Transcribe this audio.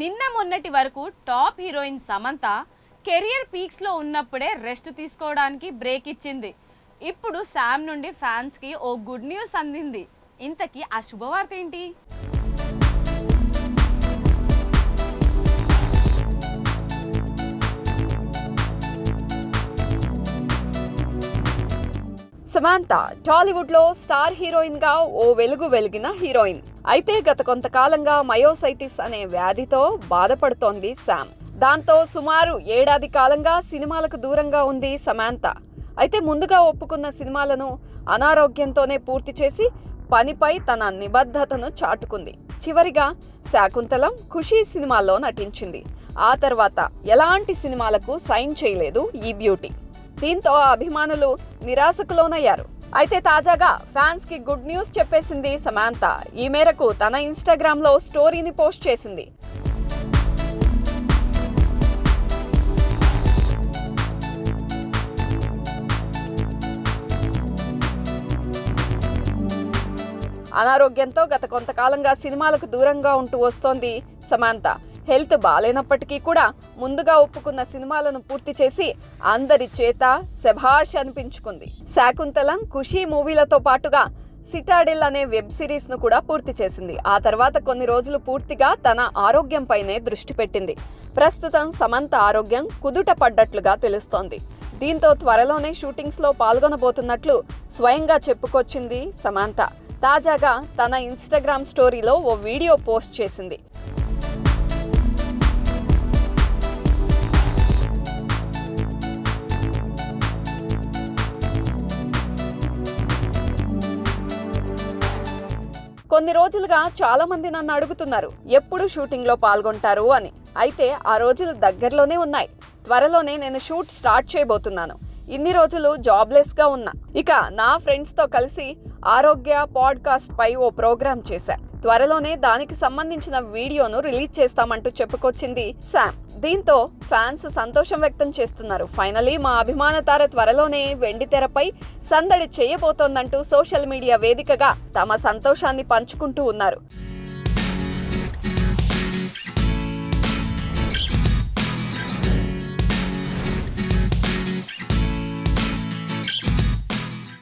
నిన్న మొన్నటి వరకు టాప్ హీరోయిన్ సమంత కెరియర్ పీక్స్లో ఉన్నప్పుడే రెస్ట్ తీసుకోవడానికి బ్రేక్ ఇచ్చింది. ఇప్పుడు శామ్ నుండి ఫ్యాన్స్కి ఓ గుడ్ న్యూస్ అందింది. ఇంతకీ ఆ శుభవార్త ఏంటి? సమాంత టాలీవుడ్లో స్టార్ హీరోయిన్గా ఓ వెలుగు వెలిగిన హీరోయిన్. అయితే గత కొంతకాలంగా మయోసైటిస్ అనే వ్యాధితో బాధపడుతోంది శామ్. దాంతో సుమారు ఏడాది కాలంగా సినిమాలకు దూరంగా ఉంది సమాంత. అయితే ముందుగా ఒప్పుకున్న సినిమాలను అనారోగ్యంతోనే పూర్తి చేసి పనిపై తన నిబద్ధతను చాటుకుంది. చివరిగా శాకుంతలం ఖుషీ సినిమాల్లో నటించింది. ఆ తర్వాత ఎలాంటి సినిమాలకు సైన్ చేయలేదు ఈ బ్యూటీ. దీంతో ఆ అభిమానులు నిరాశకు లోనయ్యారు అయితే తాజాగా ఫ్యాన్స్కి గుడ్ న్యూస్ చెప్పేసింది సమాంత. ఈ మేరకు తన ఇన్స్టాగ్రామ్లో స్టోరీని పోస్ట్ చేసింది. అనారోగ్యంతో గత కొంతకాలంగా సినిమాలకు దూరంగా ఉంటూ వస్తోంది సమాంత. హెల్త్ బాగాలేనప్పటికీ కూడా ముందుగా ఒప్పుకున్న సినిమాలను పూర్తి చేసి అందరి చేత శభాష్ అనిపించుకుంది. శాకుంతలం ఖుషీ మూవీలతో పాటుగా సిటాడిల్ అనే వెబ్ సిరీస్ను కూడా పూర్తి చేసింది. ఆ తర్వాత కొన్ని రోజులు పూర్తిగా తన ఆరోగ్యంపైనే దృష్టి పెట్టింది. ప్రస్తుతం సమంత ఆరోగ్యం కుదుట పడ్డట్లుగా తెలుస్తోంది. దీంతో త్వరలోనే షూటింగ్స్లో పాల్గొనబోతున్నట్లు స్వయంగా చెప్పుకొచ్చింది సమంత. తాజాగా తన ఇన్స్టాగ్రామ్ స్టోరీలో ఓ వీడియో పోస్ట్ చేసింది. కొన్ని రోజులుగా చాలా మంది నన్ను అడుగుతున్నారు ఎప్పుడు షూటింగ్లో పాల్గొంటారు? అని. అయితే ఆ రోజులు దగ్గరలోనే ఉన్నాయి. త్వరలోనే నేను షూట్ స్టార్ట్ చేయబోతున్నాను. ఇన్ని రోజులు జాబ్లెస్గా ఉన్నా. ఇక నా ఫ్రెండ్స్తో కలిసి ఆరోగ్య పాడ్కాస్ట్ పై ఓ ప్రోగ్రామ్ చేశా. త్వరలోనే దానికి సంబంధించిన వీడియోను రిలీజ్ చేస్తామంటూ చెప్పుకొచ్చింది శామ్. దీంతో ఫ్యాన్స్ సంతోషం వ్యక్తం చేస్తున్నారు. ఫైనలీ మా అభిమాన తార త్వరలోనే వెండి తెరపై సందడి చేయబోతోందంటూ సోషల్ మీడియా వేదికగా తమ సంతోషాన్ని పంచుకుంటూ ఉన్నారు.